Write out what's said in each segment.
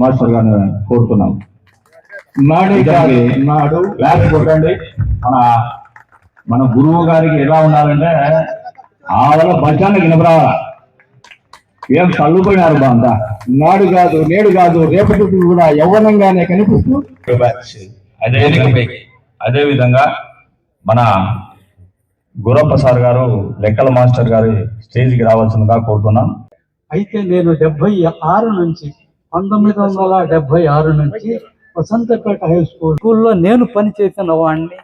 Master గారిని కోరుతున్నాం నాడు కాదు నాడు క్లాస్ కొట్టండి. మన మన గురువు గారికి ఎలా ఉండాలంటే ఆవల బచ్చాన్ని వినపరావాలా ఏం చల్లుపోయినారు బా అంతా? నాడు కాదు నేడు కాదు రేపటికి కూడా యవ్వనంగానే కనిపిస్తూ అదే అదే విధంగా మన గురప్ప సార్ గారు లెక్కల మాస్టర్ గారి స్టేజ్కి రావాల్సిందిగా కోరుతున్నాం. అయితే నేను డెబ్బై ఆరు నుంచి పంతొమ్మిది వందల డెబ్బై ఆరు నుంచి వసంతపేట హై స్కూల్. స్కూల్లో నేను పనిచేసిన వాడిని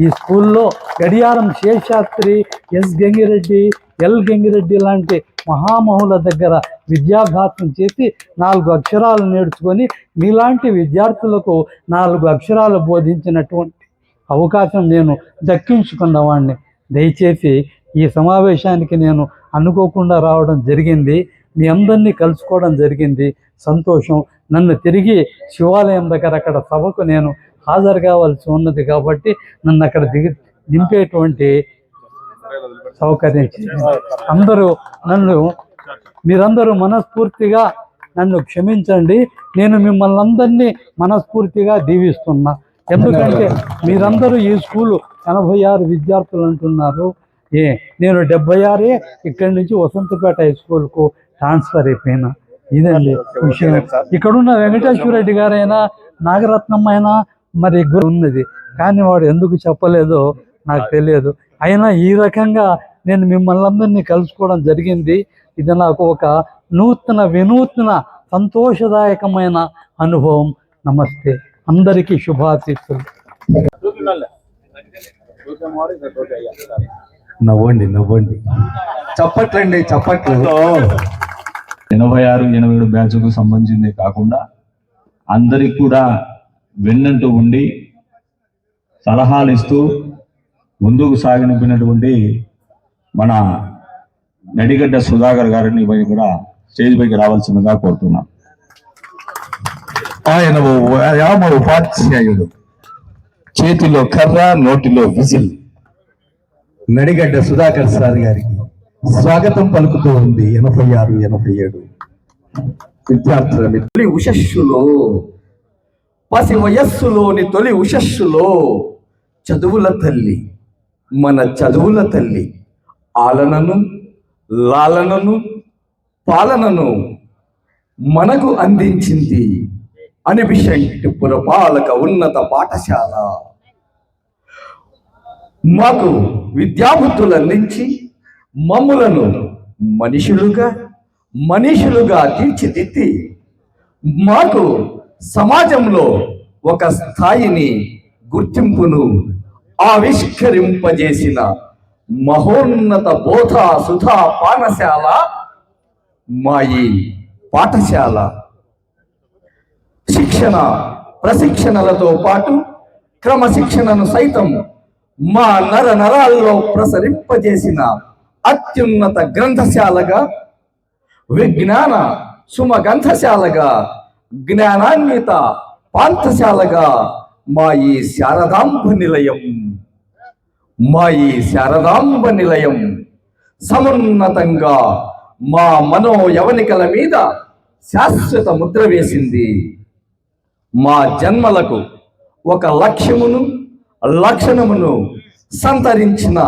ఈ స్కూల్లో గడియారం శేషాస్త్రి ఎస్ గంగిరెడ్డి ఎల్ గంగిరెడ్డి లాంటి మహామహుల దగ్గర విద్యాభ్యాసం చేసి నాలుగు అక్షరాలు నేర్చుకొని మీలాంటి విద్యార్థులకు నాలుగు అక్షరాలు బోధించినటువంటి అవకాశం నేను దక్కించుకున్నవాడిని దయచేసి ఈ సమావేశానికి నేను అనుకోకుండా రావడం జరిగింది. మీ అందరినీ కలుసుకోవడం జరిగింది. సంతోషం. నన్ను తిరిగి శివాలయం దగ్గర అక్కడ సభకు నేను హాజరు కావాల్సి ఉన్నది కాబట్టి నన్ను అక్కడ దిగి దింపేటువంటి సౌకర్యం అందరూ నన్ను మీరందరూ మనస్ఫూర్తిగా నన్ను క్షమించండి. నేను మిమ్మల్ని అందరినీ మనస్ఫూర్తిగా దీవిస్తున్నా. ఎందుకంటే మీరందరూ ఈ స్కూలు ఎనభై ఆరు విద్యార్థులు అంటున్నారు. ఏ నేను డెబ్బై ఆరే ఇక్కడి నుంచి వసంతపేట హై స్కూల్కు ట్రాన్స్ఫర్ అయిపోయినా. ఇదండి విషయం. ఇక్కడున్న వెంకటేశ్వర రెడ్డి గారైనా నాగరత్నం అయినా మరి గురు ఉన్నది కానీ వాడు ఎందుకు చెప్పలేదో నాకు తెలియదు. అయినా ఈ రకంగా నేను మిమ్మల్ని అందరినీ కలుసుకోవడం జరిగింది. ఇది నాకు ఒక నూతన వినూత్న సంతోషదాయకమైన అనుభవం. నమస్తే. అందరికీ శుభాశీస్సులు. నవ్వండి నవ్వండి. చప్పట్లండి చప్పట్లు. ఎనభై ఆరు ఎనభై ఏడు బ్యాచ్కు సంబంధించిందే కాకుండా అందరికి కూడా వెన్నంటూ ఉండి సలహాలు ఇస్తూ ముందుకు సాగనిపినటువంటి మన నడిగడ్డ సుధాకర్ గారిని పై కూడా స్టేజ్ పైకి రావాల్సిందిగా కోరుతున్నాం. ఆయన ఉపాధ్యాయుడు. చేతిలో కర్ర నోటిలో విజిల్. నడిగడ్డ సుధాకర్ సార్ గారికి స్వాగతం పలుకుతూ ఉంది ఎనభై ఆరు ఎనభై ఏడు. విద్యార్థుల తొలి ఉషస్సులో పసి వయస్సులోని తొలి ఉషస్సులో చదువుల తల్లి మన చదువుల తల్లి ఆలనను లాలనను పాలనను మనకు అందించింది అనిబిషంటి పురపాలక ఉన్నత పాఠశాల. మాకు విద్యాబుద్ధులు అందించి మమ్ములను మనుషులుగా మనుషులుగా తీర్చిదిద్ది. మాకు సమాజంలో ఒక స్థాయిని గుర్తింపును ఆవిష్కరింపజేసిన మహోన్నత బోధ సుధా పాఠశాల మా ఈ పాఠశాల. శిక్షణ ప్రశిక్షణలతో పాటు క్రమశిక్షణను సైతం మా నర నరాల్లో ప్రసరింపజేసిన అత్యున్నత గ్రంథశాలగా విజ్ఞాన సుమగంధశాలగా జ్ఞానాన్విత పాంతశాలగా మా ఈ శారదాంబ నిలయం. మా ఈ శారదాంబ నిలయం సమున్నతంగా మా మనో యవనికల మీద శాశ్వత ముద్ర వేసింది. మా జన్మలకు ఒక లక్ష్యమును లక్షణమును సంతరించిన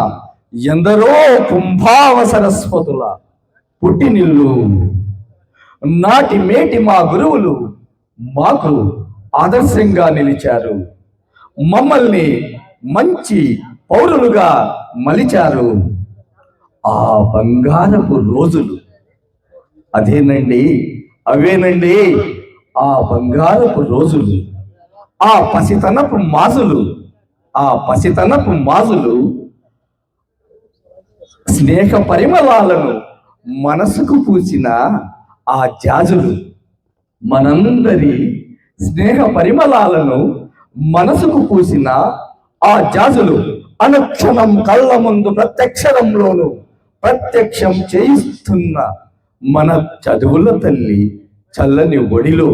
ఎందరో కుంభావ సరస్వతుల పుట్టినిల్లు నాటి మేటి మా గురువులు మాకు ఆదర్శంగా నిలిచారు. మమ్మల్ని మంచి పౌరులుగా మలిచారు. ఆ బంగారపు రోజులు అదేనండి అవేనండి ఆ బంగారపు రోజులు ఆ పసితనపు మాజులు ఆ పసితనపు మాజులు స్నేహ పరిమళాలను మనసుకు పూసిన ఆ జాజులు మనందరి స్నేహ పరిమళాలను మనసుకు పూసిన ఆ జాజులు అనుక్షణం కళ్ళ ముందు ప్రత్యక్షరంలోను ప్రత్యక్షం చేయిస్తున్న మన చదువుల తల్లి చల్లని ఒడిలో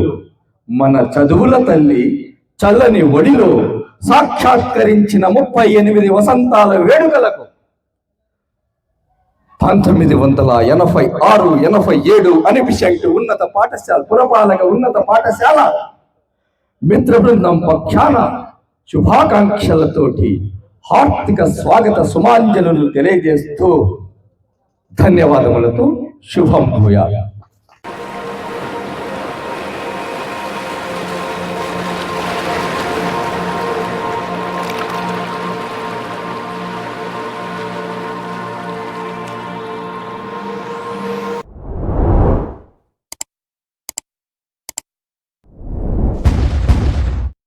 మన చదువుల తల్లి చల్లని ఒడిలో సాక్షాత్కరించిన ముప్పై ఎనిమిది వసంతాల వేడుకలకు పంతొమ్మిది వందల ఎనభై ఆరు ఎనభై ఏడు అనిపిషంటు ఉన్నత పాఠశాల పురపాలక ఉన్నత పాఠశాల. మిత్ర బృందం పక్షాన శుభాకాంక్షలతోటి హార్దిక స్వాగత సుమాంజలు తెలియజేస్తూ ధన్యవాదములతో శుభం భూయాలి